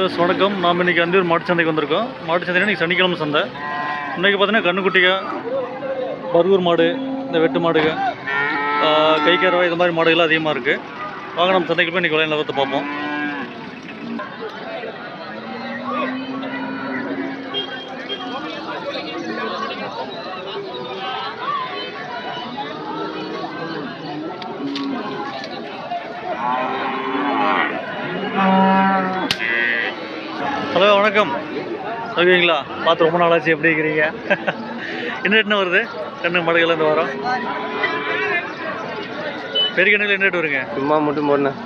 வணக்கம். நாம் இன்றைக்கி அந்தியூர் மாட்டு சந்தைக்கு வந்திருக்கோம். மாட்டு சந்தை இன்றைக்கி சனிக்கிழமை சந்தை. இன்றைக்கி பார்த்தீங்கன்னா கண்ணுக்குட்டிக பர்கூர் மாடு இந்த வெட்டு மாடுக கை கரவை இது மாதிரி மாடுகள்லாம் அதிகமாக இருக்குது வாங்க நம்ம சந்தைக்கு போய் இன்றைக்கி விலை நிலவரத்தை பார்ப்போம். ஹலோ வணக்கம். சொல்லுவீங்களா பார்த்து ரொம்ப நாளாச்சு எப்படி இருக்கிறீங்க? என்ன ரேட்னு வருது? கண்ணு மாடுகள் இந்த வாரம். பெரிய கண்ணுகள் என்ன ரேட் வருங்க? சும்மா மட்டும் போடணும்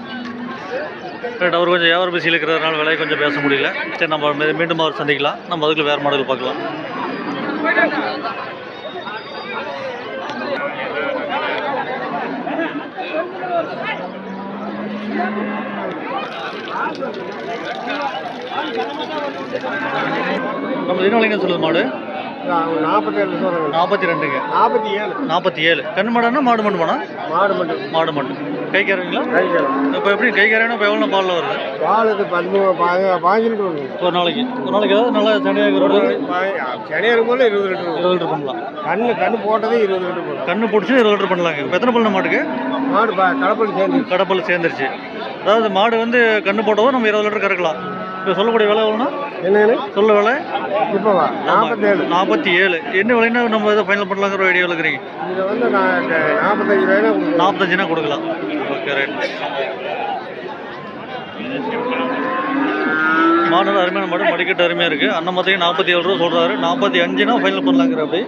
ரேட் அவர் கொஞ்சம் வியாபார பிஸியில் இருக்கிறதுனால விலையை கொஞ்சம் பேச முடியல. சரி நம்ம மீண்டும் அவர் சந்திக்கலாம். நம்ம அதுக்குள்ள வேறு மாடல் பார்க்கலாம். நம்ம என்ன விலைங்க சொல்லுது மாடு. நாற்பத்தி சொல்லுங்க நாற்பத்தி ரெண்டுங்க நாற்பத்தி ஏழு நாற்பத்தி ஏழு கண்ணு மாடுன்னா மாடு மட்டும் மாடா? மாடு மட்டும் மாடு மட்டும் கை கேறீங்களா கைக்கிறோம் இப்போ எப்படி கை கேறேன்னா இப்போ எவ்வளோ பாலில் வருது? பால் இது பதிமூணு பாஞ்சு பாஞ்சு லிட்டர் வருங்க ஒரு நாளைக்கு. ஒரு நாளைக்கு ஏதாவது நல்லா சனியாக ஒரு சனியார் போல இருபது லிட்டர் இருபது லிட்டர் பண்ணலாம். கண்ணு கண்ணு போட்டதே இருபது லிட்டர் போடும் கண்ணு பிடிச்சி இருபது லிட்டர் பண்ணலாங்க. இப்போ எத்தனை பல்லு மாட்டுக்கு? மாடு ப- கலப்பல் சேர்ந்து கடப்பல் சேர்ந்துருச்சு. அதாவது மாடு வந்து கண்ணு போட்டதும் நம்ம இருபது லிட்டர் கறக்கலாம். இப்போ சொல்லக்கூடிய விலை எவ்வளோனா என்னன்னு? சொல்ல விலை? இப்போவா? நாற்பத்தி ஏழு நாற்பத்தி ஏழு என்ன விலைன்னா நம்ம இதை ஃபைனல் பண்ணலாங்கிற ஐடியா இருக்கிறீங்க? இதில் வந்து நான் க- நாற்பத்தஞ்சு ரூபாய்னா நாற்பத்தஞ்சுனா கொடுக்கலாம். ஓகே ரைட் மாடு அருமையான மாடு மடிக்கட்டு அருமையாக இருக்குது அண்ணன் பார்த்தீங்கன்னா நாற்பத்தி ஏழு ரூபா சொல்கிறாரு நாற்பத்தி அஞ்சுனா ஃபைனல் பண்ணலாங்கிற அப்படி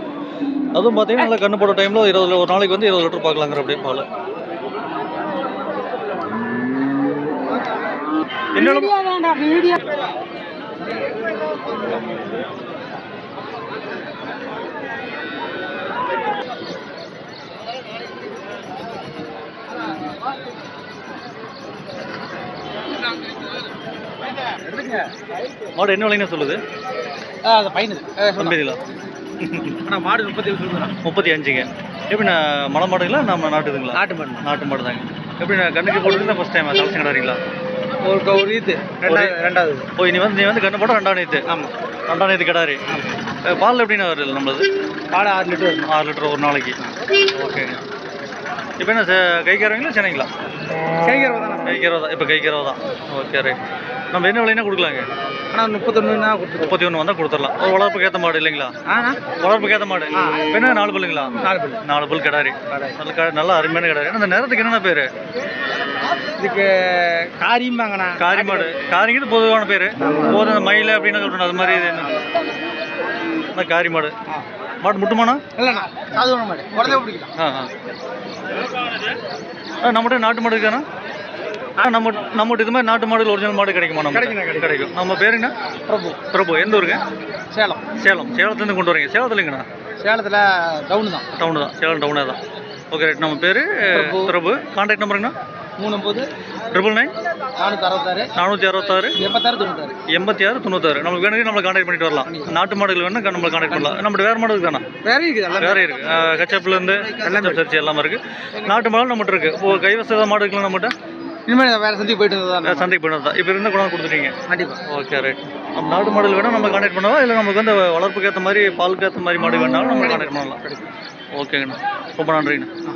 அதுவும் பார்த்தீங்கன்னா நல்லா கண்ணு போட்ட டைமில் இருபது ஒரு நாளைக்கு வந்து இருபது லிட்டர் பார்க்கலாங்கிற அப்படியே பால். என்னோட மாடு என்ன விலைங்க சொல்லுது? அது பையனு நம்பிங்களா ஆனால் மாடு முப்பத்தி முப்பத்தி அஞ்சுங்க. எப்படி நான் மலை மாடுங்களா நம்ம நாட்டுதுங்களா நாட்டு மாடு நாட்டு மாடு தாங்க எப்படி நான் கண்ணுக்கு போட்டுருந்தா ஃபஸ்ட் டைம் தலைச்சு கிடாறீங்களா ஒரு ஒரு ஈத்து ரெண்டாவது ரெண்டாவது. ஓ நீ வந்து நீ வந்து கண்ணு போட ரெண்டாம் நேத்து. ஆமாம் ரெண்டாம் நேத்து கிடாரி. பால் எப்படின்னா வருது நம்மளது? பால் ஆறு லிட்டர் வரும் ஆறு லிட்டர் ஒரு நாளைக்கு. ஓகேங்க இப்போ என்ன ச- கை கறவைங்களா சென்னைங்களா? கைக்கிறவ தானே. கை கறவை தான். இப்போ கை கறவை தான். Okay right. நம்ம என்ன விலைன்னா கொடுக்கலாங்க? ஆனால் முப்பத்தொன்னுனா கொடுத்துருவோம் முப்பத்தி ஒன்று வந்தால் கொடுத்துடலாம். ஒரு வளர்ப்புக்கு ஏற்ற மாடு இல்லைங்களா? வளர்ப்புக்கு ஏற்ற மாடு. என்ன நாலு பல்லுங்களா? நாலு பல்லு. நாலு பல் கிடாரி. நல்ல நல்ல அருமையான கிடாரி. அந்த நேரத்துக்கு என்னென்ன பேர்? இதுக்கு காரியும்பாங்கண்ணா காரி மாடு. காரிங்கிறது பொதுவான பேர். போதும் அந்த மயில் அப்படின்னு சொல்கிறேன் அது மாதிரி இது என்ன? அந்த காரி மாடு. மாடு முட்டுமானா இல்லைண்ணா. சாதுவான மாடு உடனே பிடிக்கலாம். ஆ. ஆ நம்மகிட்ட நாட்டு மாடு இருக்காண்ணா? நம்ம நம்மகிட்ட இது மாதிரி நாட்டு மாடுகள் ஒரிஜினல் மாடு கிடைக்குமா நம்ம கிடைக்கும். கிடைக்கும். நம்ம பேர் என்ன? பிரபு. பிரபு. எந்த ஊருங்க? சேலம். சேலம். சேலத்துலேருந்து கொண்டு வரீங்க. சேலத்துல இல்லைங்கண்ணா சேலத்தில் டவுனு தான். டவுனு தான். சேலம் டவுனே தான். ஓகே ரைட் நம்ம பேர் பிரபு. கான்டாக்ட் நம்பருங்கண்ணா மூணு ஒம்பது ட்ரிபிள் நைன் நானூற்றி அறுபத்தாறு நானூற்றி அறுபத்தாறு எண்பத்தாறு தொண்ணூத்தாறு. எண்பத்தி ஆறு தொண்ணூத்தாறு. நம்மளுக்கு வேணுங்க நம்மளை கான்டாக்ட் பண்ணிட்டு வரலாம். நாட்டு மாடுகள் வேணும் நம்மளை கான்டாக்ட் பண்ணலாம். நம்மகிட்ட வேறு மாடு தானே வேற இருக்குது. வேற இருக்கு. ஹெச்எப்லேருந்து எல்லாமே சரிச்சு எல்லாமே இருக்கு. நாட்டு மாடு நம்மகிட்ட இருக்கு. இப்போ கைவச மாடு இருக்குல்ல நம்மகிட்ட? இனிமேல் வேற சந்தி போயிட்டு இருந்ததா சந்தைக்கு போயிட்டு தான் இப்போ இருந்து கொண்டாந்து கொடுத்துட்டீங்க. கண்டிப்பாக ஓகே ரைட் நம்ம நாட்டு மாடுகள் வேணும் நம்ம கான்டாக்ட் பண்ணவா? இல்லை நமக்கு வந்து வளர்ப்புக்கு ஏற்ற மாதிரி பாலுக்கு ஏற்ற மாதிரி மாடு வேணாலும் நம்ம கான்டாக்ட் பண்ணலாம். ஓகேங்கண்ணா ரொம்ப நன்றிங்கண்ணா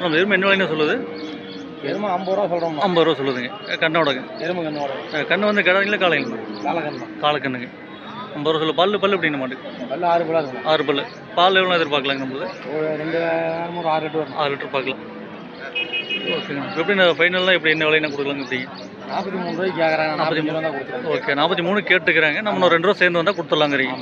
நம்ம எருமை என்ன விலைன்னு சொல்லுது? எருமை ஐம்பது ரூபா சொல்கிறோம் ஐம்பது ரூபா சொல்லுதுங்க. கண்ணோடங்க. எருமை கண்ணோட. கண்ணு வந்து கிடாங்களா காலைங்களா காலக்கண்ணு காலக்கண்ணுங்க ஐம்பது ரூபா சொல்லு பல்லு பல்லு எப்படின்னு மாட்டுக்கு பல்லு ஆறு பல்லா இருக்கும். ஆறு பல்லு. பால் எவ்வளோ எதிர்பார்க்கலாங்க நம்மளுது ஒரு ரெண்டு ஒரு ஆறு எட்டு வரும். ஆறு லிட்டர் பார்க்கலாம். ஓகேங்க. எப்படி நான் ஃபைனல்லாம் எப்படி என்ன விலைன்னா கொடுக்கலாங்க எப்படி? நாற்பத்தி மூணு ரூபாய்க்கு கேட்குறாங்க நாற்பத்தி மூணு. தான் ஓகே. நாற்பத்தி மூணு கேட்டுக்கிறாங்க. நம்ம இன்னும் ரெண்டு ரூபா சேர்ந்து வந்தால் கொடுத்துடலாங்கிறீங்க.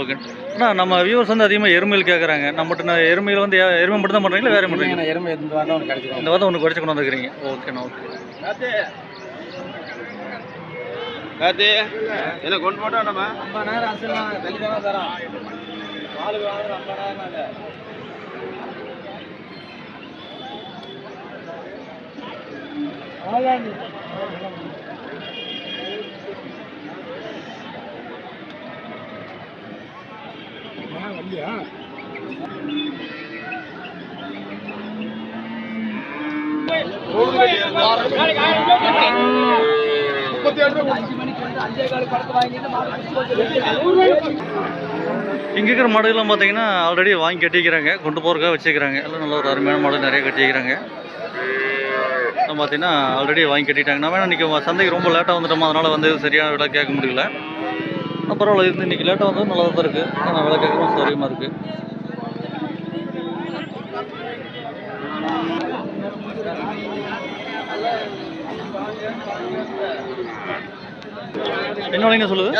ஓகே. அண்ணா நம்ம வியூவர்ஸ் வந்து அதிகமாக எருமையில் கேட்குறாங்க நம்மகிட்ட நான் எருமையில் வந்து எருமை மட்டும் தான் பண்ணுறீங்களா வேறு பண்ணுறீங்க எருமை இந்த வாரம் ஒன்று கிடைச்சிருக்கோம் இந்த வாரம் ஒன்று குறைச்சி கொண்டு வந்துக்கிறீங்க ஓகேண்ணா ஓகே. காத்து என்ன கொண்டு போட்டோம் நம்ம? ஐம்பது நேரம் அசலாம் தள்ளி தானே தரோம். ஆளுக்கு வாங்குற ஐம்பது நேரம் நாங்கள் இங்கே இருக்கிற மாடுகள்லாம் பார்த்தீங்கன்னா ஆல்ரெடி வாங்கி கட்டிக்கிறாங்க. கொண்டு போகிறக்காக வச்சுக்கிறாங்க எல்லாம் நல்ல ஒரு அருமையான மாடு நிறைய கட்டிக்கிறாங்க. பார்த்தீங்கன்னா ஆல்ரெடி வாங்கி கட்டிட்டாங்க. நான் வேணா இன்றைக்கி சந்தைக்கு ரொம்ப லேட்டாக வந்துட்டோம்? அதனால் வந்து சரியான விலை கேட்க முடியல. ஆனா பரவாயில்ல இருந்து இன்றைக்கி லேட்டாக வந்தது நல்லா தான் இருக்குது ஆனால் விலை கேட்கவும் சௌரியமாக இருக்குது என்ன விலைங்க சொல்லுது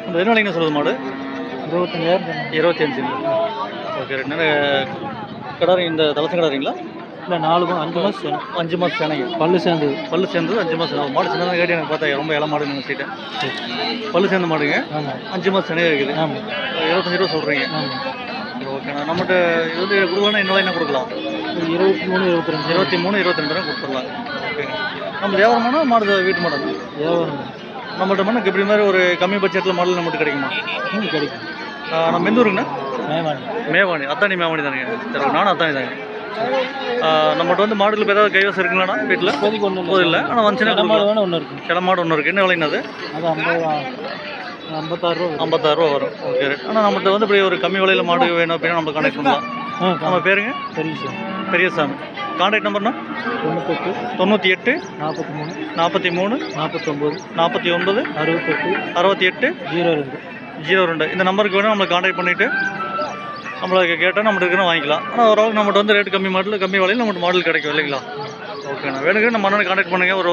இந்த என்ன விலைங்க சொல்லுது மாடு? இருபத்தஞ்சாயிரம் இருபத்தி அஞ்சு ஓகே ரெண்டு கடாரி இந்த தலசம் கடாரிங்களா இல்லை நாலு மா- அஞ்சு மாதம் அஞ்சு மாதம் சேனைங்க பல்லு சேர்ந்தது. பல்லு சேர்ந்தது அஞ்சு மாதம். மாடு சின்னதாக கேட்டு எனக்கு பார்த்தா ரொம்ப இள மாடு நினச்சிட்டேன். பல்லு சேர்ந்த மாடுங்க. அஞ்சு மாதம் சினையாக இருக்குது. ஆமாம் இருபத்தஞ்சு ரூபா சொல்கிறீங்க ஓகேண்ணா நம்மகிட்ட இது வந்து கொடுக்கலாம் என்ன என்ன கொடுக்கலாம்? இருபத்தி மூணு இருபத்தி ரெண்டு. இருபத்தி மூணு இருபத்தி ரெண்டு ரூபா கொடுத்துடலாம். ஓகேங்க நம்ம வியாபாரமானா மாடு வீட்டு மாடு வியாபாரம் நம்மள்ட்ட மண்ணுக்கு இப்படி மாதிரி ஒரு கம்மி பட்ஜெட்டில் மாடல் நம்மகிட்ட கிடைக்குமா? கிடைக்கும். நம்ம எந்த ஊருங்கண்ணா? மேமாடி மேவாணி. அத்தானி மேவாணி தானுங்க. சரி நானும் அத்தானி தாங்க. நம்மகிட்ட வந்து மாடுகள் இப்போ ஏதாவது கைவசம் இருக்குங்களாண்ணா வீட்டில் இப்போதைக்கு ஒன்றும் இல்லை. ஆனால் வந்துச்சுன்னா மாடு கொடுக்கலாம். வேணும் ஒன்று இருக்கு. கிள மாடு ஒன்று இருக்குது என்ன விலைங்க அது? அது ஐம்பது ஐம்பத்தாறு ரூபா வரும். ஓகே ஆனால் நம்மகிட்ட வந்து இப்படி ஒரு கம்மி விலையில் மாடு வேணும் அப்படின்னா நம்ம கான்டாக்ட் பண்ணலாம். நம்ம பேருங்க? சார் பெரியசாமி. கான்டாக்ட் நம்பர்னா தொண்ணூத்தெட்டு. தொண்ணூற்றி எட்டு. நாற்பத்தி மூணு. நாற்பத்தி மூணு. நாற்பத்தொம்போது. நாற்பத்தி ஒன்பது. அறுபத்தெட்டு. அறுபத்தி எட்டு. ஜீரோ ரெண்டு. ஜீரோ ரெண்டு. இந்த நம்பருக்கு வேணும் நம்மளை கான்டாக்ட் பண்ணிவிட்டு நம்மளுக்கு கேட்டால் நம்மகிட்ட இருக்கிற வாங்கிக்கலாம். ஆனால் ஓரளவுக்கு நம்மகிட்ட வந்து ரேட் கம்மி மாடல் கம்மி விலையில் நம்மகிட்ட மாடல் கிடைக்கும் இல்லைங்களா? ஓகேண்ணா வேணுங்க நம்ம அண்ணனை காண்டாக்ட் பண்ணுங்கள் ஒரு